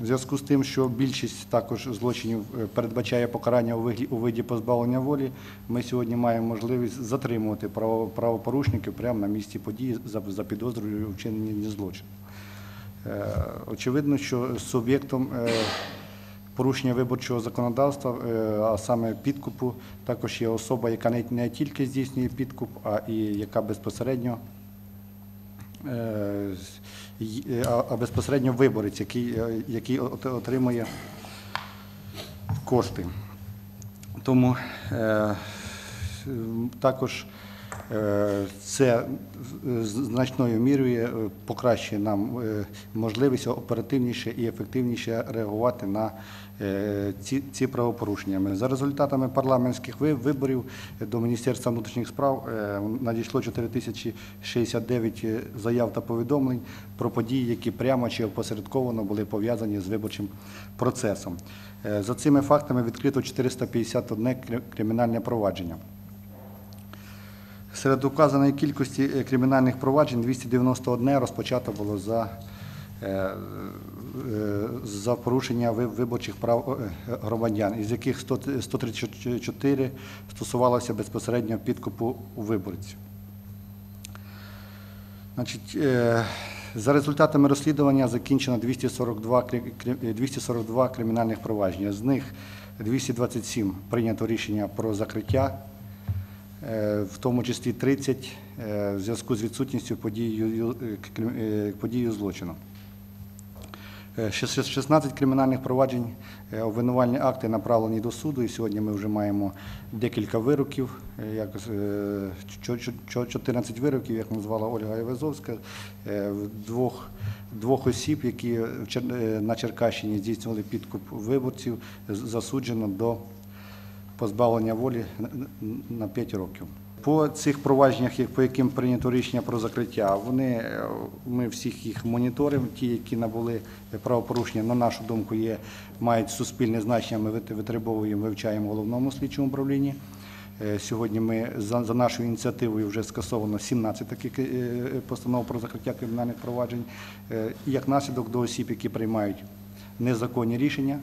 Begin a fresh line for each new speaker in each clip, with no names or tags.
В зв'язку з тим, що більшість також злочинів е, передбачає покарання у виді позбавлення волі, ми сьогодні маємо можливість затримувати правопорушників прямо на місці події за, підозрою у вчиненні злочину. Е, Очевидно, що суб'єктом е, порушення виборчого законодавства, а саме підкупу, також є особа, яка не- тільки здійснює підкуп, а і яка безпосередньо а- а безпосередньо виборець, який, е, який отримує кошти. Тому е, також е, це значною мірою е, покращує нам е, можливість оперативніше і ефективніше реагувати на е, ці, ці правопорушення. За результатами парламентських виборів до Міністерства внутрішніх справ е, надійшло 4069 заяв та повідомлень про події, які прямо чи опосередковано були пов'язані з виборчим процесом. Е, За цими фактами відкрито 451 кри- кримінальне провадження. Серед указаної кількості е, кримінальних проваджень 291 розпочато було за, е, е, за порушення виборчих прав громадян, із яких 134 стосувалося безпосередньо підкупу виборців. Значить, за результатами розслідування закінчено 242, кри- кри- 242 кримінальних провадження. З них 227 прийнято рішення про закриття, в тому числі 30 е, в зв'язку з відсутністю подією, е, е, подією злочину. Е, 16 кримінальних проваджень, е, обвинувальні акти направлені до суду, і сьогодні ми вже маємо декілька вироків, е, як, е, чо- чо- чо- 14 вироків, як назвала Ольга Євезовська, е, двох, двох осіб, які е, на Черкащині здійснювали підкуп виборців, засуджено до позбавлення волі на- на 5 років. По цих провадженнях, по яким прийнято рішення про закриття, вони, е, ми всіх їх моніторимо, ті, які набули правопорушення, на нашу думку, є, мають суспільне значення, ми витребовуємо, вивчаємо в головному слідчому управлінні. Е, Сьогодні ми за, за нашою ініціативою вже скасовано 17 таких е, постанов про закриття кримінальних проваджень. Як наслідок до осіб, які приймають незаконні рішення,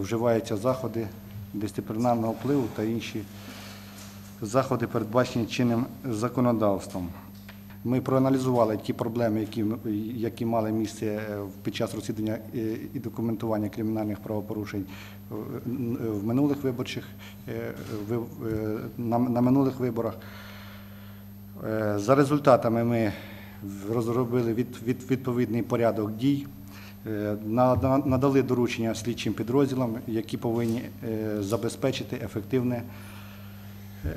вживаються заходи дисциплінарного впливу та інші заходи, передбачені чинним законодавством. Ми проаналізували ті проблеми, які, які мали місце е, під час розслідування е, і документування кримінальних правопорушень е, в минулих виборчих ви- на, минулих виборах. За результатами ми розробили від, від, відповідний порядок дій, надали доручення слідчим підрозділам, які повинні е, забезпечити ефективне,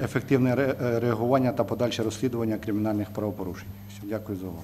ефективне е, реагування та подальше розслідування кримінальних правопорушень. Дякую за увагу.